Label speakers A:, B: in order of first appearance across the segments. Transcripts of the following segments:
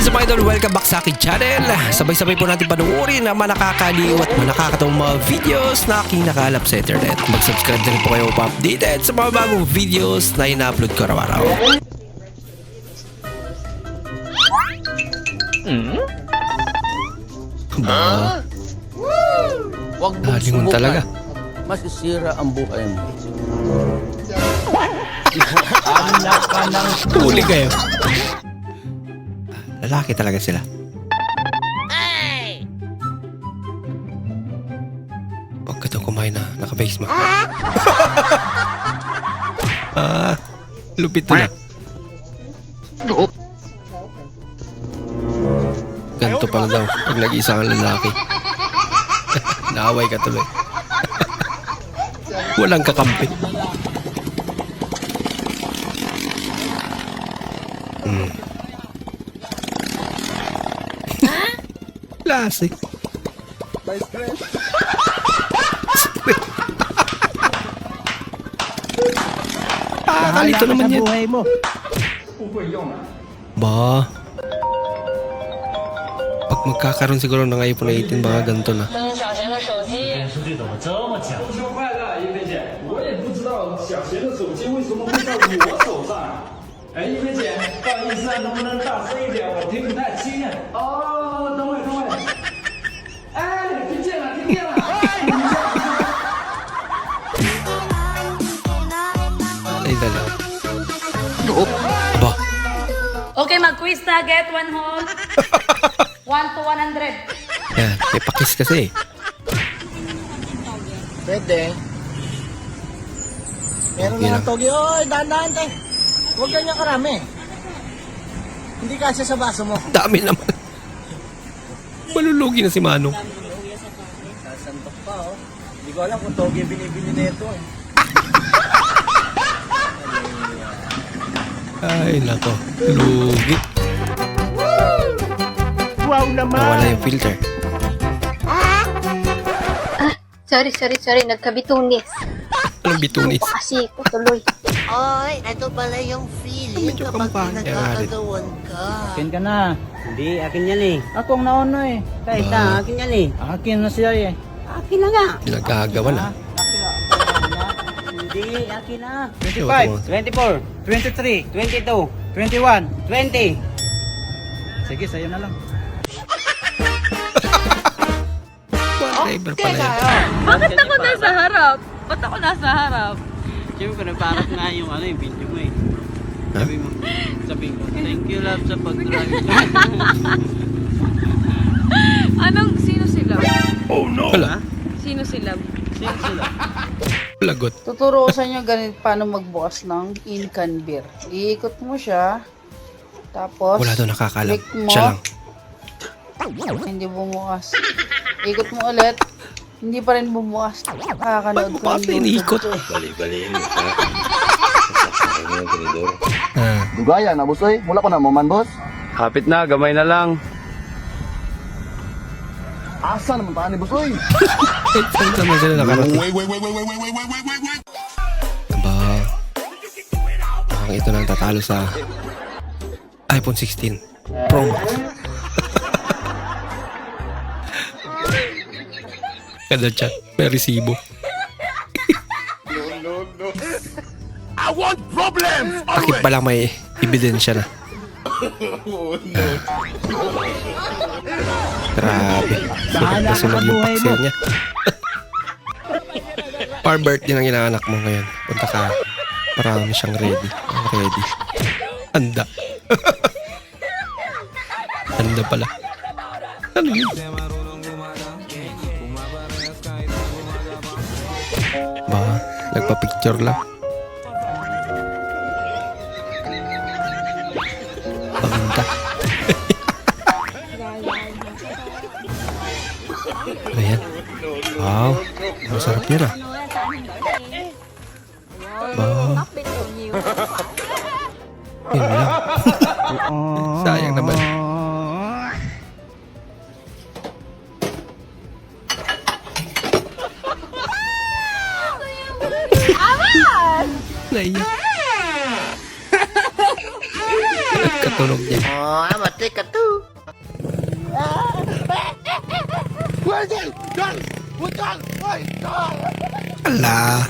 A: What's up idol? Welcome back sa aking channel. Sabay-sabay po natin panuorin ang mga nakakaliw at mga nakakatawang mga videos na aking nakalap sa internet. Mag-subscribe na rin po kayo pa updated sa mga bagong videos na ina-upload ko araw-araw. Ba,
B: Huwag mong
A: Nalingon
B: subukan.
A: talaga.
B: Masisira ang buhay mo. Anak ka ng
A: huli kayo. Lalaki talaga sila. Huwag ka daw kumain na naka-face mask. ah, lupit na. Ganito pala daw pag nag-isa kang lalaki. Naaway ka tuloy. Walang kakampi. Hmm. Classic. Ah, kalito naman yan.
B: buhay mo.
A: Ba? Pag magkakaroon siguro ng iPhone 18, baka ganito na.
C: 能小贤的手机。
D: 数据怎么这么强？
E: 中秋快乐，叶菲姐！我也不知道小贤的手机为什么会在我手上。 哎，叶菲姐，不好意思啊，能不能大声一点？我听不太清。哦，等会儿，等会儿。哎，听见了，听见了。哎，你这样
A: Ay, dala. Ba?
C: Okay, mag-quiz na. Get one whole. 1 to 100.
A: Yan, may pakis kasi.
B: Pwede. Meron
A: Okay
B: na
A: lang.
B: ng togi. Oy, dahan-dahan te. Huwag ganyan karami. Hindi kasi sa baso mo.
A: Dami naman. Malulugi na si Manong.
B: Sasantok pa oh. Hindi ko alam kung togi binibili na ito eh.
A: Ay, nako. Lugi.
B: Wow naman!
A: Nawala yung filter.
F: Sorry, sorry, sorry. Nagkabitunis.
A: Anong bitunis?
F: Kasi ko tuloy.
G: Ay, ito pala yung feeling
A: Medyo
G: kapag
A: kampanya,
G: pinagkakagawan ka.
H: Akin ka na.
I: Hindi, akin yan eh.
H: Ako ang nauna eh.
I: Kahit
A: Ah.
I: na, akin yan eh.
H: Akin na siya eh.
I: Akin na nga.
A: Pinagkagawa na.
I: Hindi, akin na.
H: 25,
I: 24,
H: 23,
I: 22,
H: 21.
I: 20.
H: Sige, sa'yo na lang.
A: Driver pala yan.
C: Bakit ako nasa harap? Ba't ako nasa harap?
I: Siyempre, nagparat nga yung ano, yung video mo eh. Sabi mo, sabi ko, thank you love sa pag-drive.
C: Anong, sino sila?
A: Wala.
C: Sino sila?
I: Sino sila?
A: Lagot.
J: Tuturo ko sa inyo ganit paano magbukas ng incan beer. Iikot mo siya. Tapos,
A: Wala daw nakakalam.
J: click mo.
A: Siya lang.
J: Hindi bumukas. Ikot mo ulit. Hindi pa rin bumukas. Nakakanood ko
A: iniikot?
J: YouTube eh.
A: Ah,
B: Dugaya na boss oy. Mula ko na mo man boss.
E: Kapit na, gamay na lang.
B: Asa naman pa ni boss oy?
A: saan naman sila nakarating? Aba. Mukhang ito nang tatalo sa iPhone 16 Pro Max. Kada chat, may resibo. Bakit pala may ebidensya na? Grabe. Bakit na sunog yung paksiw niya? Par birthday ng inaanak mo ngayon. Punta ka. Marami siyang ready. Ready. Handa. Handa pala. Ano yun? Nagpa-picture lang. Paganda. Ayan. Wow. Ang sarap niya na. Ba. Yun lang. Sayang naman. Nagkatawa. tunog niya.
G: Oh, mati ka to.
A: Ala.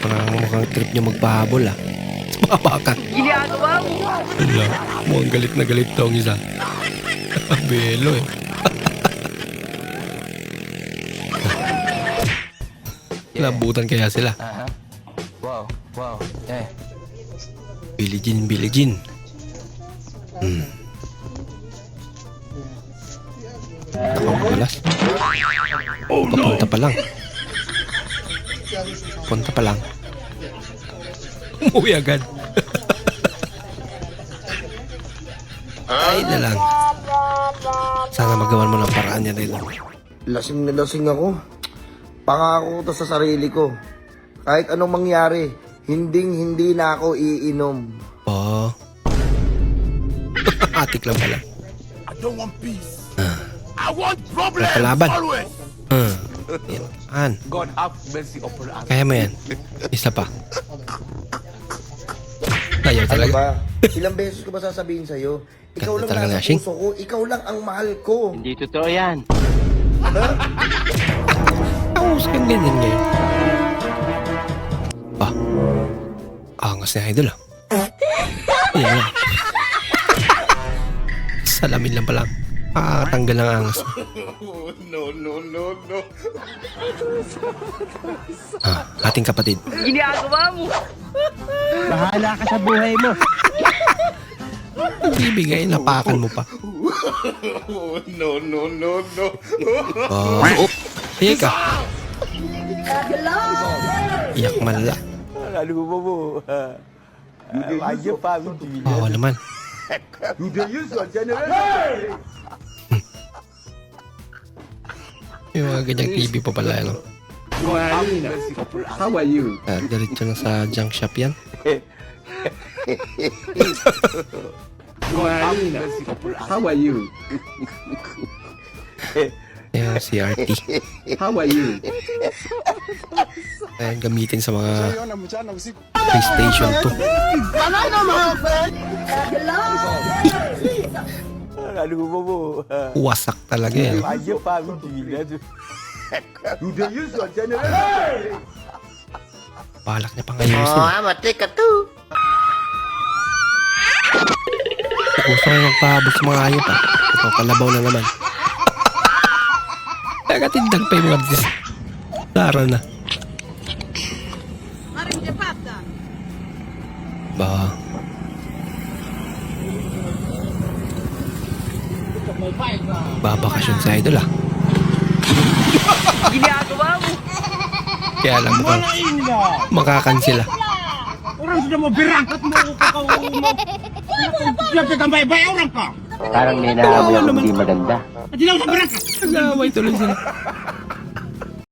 A: Parang mukhang trip niya magpahabol ah. Sumama ka.
C: Ginagawa mo.
A: Ala. Mukhang galit na galit to ang isa. Belo eh. Labutan kaya sila.
B: Wow, wow. Eh.
A: Billie Billie Jean. Hmm. Ako malas. Oh! Papunta pa lang. Punta pa lang. Umuwi agad. Ay na lang. Sana magawan mo ng paraan niya rin.
B: Lasing na lasing ako. Pangako ko to sa sarili ko. Kahit anong mangyari, hinding hindi na ako iinom.
A: Oh. Atik lang pala. I don't want peace. I want problem. Kalaban. Uh, yan. An.
B: God have mercy upon us.
A: Kaya mo yan. Isa pa. Ayaw
B: Ano
A: talaga.
B: ba? Ilang beses ko ba sasabihin sa'yo? Ikaw lang
A: talaga,
B: nasa
A: Nashing.
B: puso ko. Ikaw lang ang mahal ko.
I: Hindi totoo yan.
A: Tapos kang ganyan ngayon. Angas na idol ah. Yan lang. Salamin lang pala. Makakatanggal ang angas.
B: No, no, no, no.
A: Ah, ating kapatid.
C: Ginagawa mo.
H: Bahala ka sa buhay mo.
A: Bibigay, napakan mo pa.
B: No, no, no, no.
A: Oh. oh. Sige ka. Iyak malala.
B: Ano ba mo? Ayo pa, hindi.
A: Oo naman.
B: You dey use your generation.
A: Yung mga ganyang TV pa pala. Ano?
E: How are you?
A: Ah, diretso na sa junk shop yan.
E: How are you?
A: Yung CRT.
E: How are you?
A: Ayan, gamitin sa mga PlayStation 2.
B: Ano ba mo?
A: Wasak talaga yan.
B: Ayo pa, hindi. You dey use your generation.
A: Balak niya pang ayusin.
G: Oh, mati ka to.
A: Gusto kayo magpahabot sa mga hayop ah. Ito, kalabaw na naman. Nagatindag pa yung mga dis. Tara na. Ba. Babakasyon sa idol ah.
C: Ginagawa mo.
A: Kaya lang mukhang makakansila.
H: Orang sudah mau berangkat mau ke kau mau. Siapa tambah bayar orang kau?
I: Parang may naamoy ako hindi maganda.
H: Hindi na ako berangkat.
A: Nag-away tuloy sila.